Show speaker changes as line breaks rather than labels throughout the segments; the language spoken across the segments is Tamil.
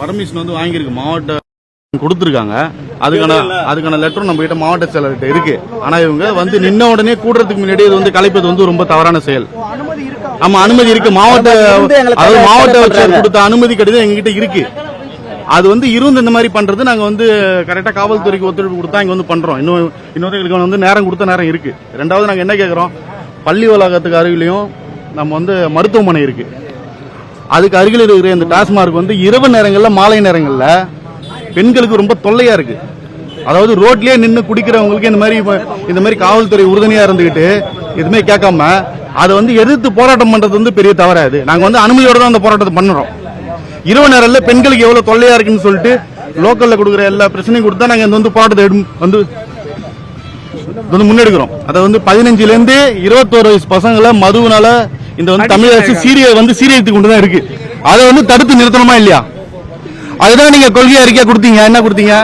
பர்மிஷன் வந்து வாங்கியிருக்கு. மாவட்ட கொடுத்துருக்காங்க. அதுக்கான அதுக்கான லெட்டரும் நம்ம கிட்ட மாவட்ட செயலர்கிட்ட இருக்கு. ஆனா இவங்க வந்து நின்ன உடனே கூடுறதுக்கு முன்னாடி இது வந்து கலைப்பது வந்து ரொம்ப தவறான செயல். ஆமா அனுமதி இருக்கு. மாவட்ட அதாவது மாவட்ட கொடுத்த அனுமதி கடிதம் எங்ககிட்ட இருக்கு. அது வந்து இருந்து இந்த மாதிரி பண்றது நாங்க வந்து கரெக்டா காவல்துறைக்கு ஒத்துழைப்பு கொடுத்தா இங்க வந்து பண்றோம். இன்னும் இன்னொருத்தங்களுக்கு வந்து நேரம் கொடுத்த நேரம் இருக்கு. ரெண்டாவது நாங்க என்ன கேக்குறோம்? பள்ளி வளாகத்துக்கு அருகிலையும் நம்ம வந்து மருத்துவமனை இருக்கு. அதுக்கு அருகில் இருக்கிற இந்த டாஸ்மார்க் வந்து இரவு நேரங்களில் மாலை நேரங்களில் பெண்களுக்கு ரொம்ப தொல்லையாக இருக்கு. அதாவது ரோட்லயே நின்று குடிக்கிறவங்களுக்கு இந்த மாதிரி இந்த மாதிரி காவல்துறை உறுதுணையாக இருந்துகிட்டு எதுவுமே கேட்காம அதை வந்து எதிர்த்து போராட்டம் பண்றது வந்து பெரிய தவறாது. நாங்கள் வந்து அனுமதியோட தான் அந்த போராட்டத்தை பண்ணுறோம். இரவு நேரத்தில் பெண்களுக்கு எவ்வளோ தொல்லையா இருக்குன்னு சொல்லிட்டு லோக்கலில் கொடுக்குற எல்லா பிரச்சனையும் கொடுத்தா நாங்கள் இந்த வந்து போராட்டத்தை வந்து இது வந்து முன்னெடுக்கிறோம். அதை வந்து பதினஞ்சுலேருந்து இருபத்தோரு வயசு பசங்களை மதுவுனால இந்த வந்து தமிழ் அரசு சீரிய வந்து சீரியத்துக்கு கொண்டு தான் இருக்கு. அதை வந்து தடுத்து நிறுத்தணுமா இல்லையா? அதுதான் நீங்க கொள்கை அறிக்கை கொடுத்தீங்க. என்ன கொடுத்தீங்க?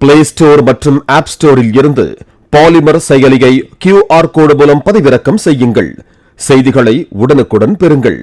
பிளே ஸ்டோர் மற்றும் ஆப் ஸ்டோரில் இருந்து பாலிமர் செயலியை கியூஆர் கோடு மூலம் பதிவிறக்கம் செய்யுங்கள். செய்திகளை உடனுக்குடன் பெறுங்கள்.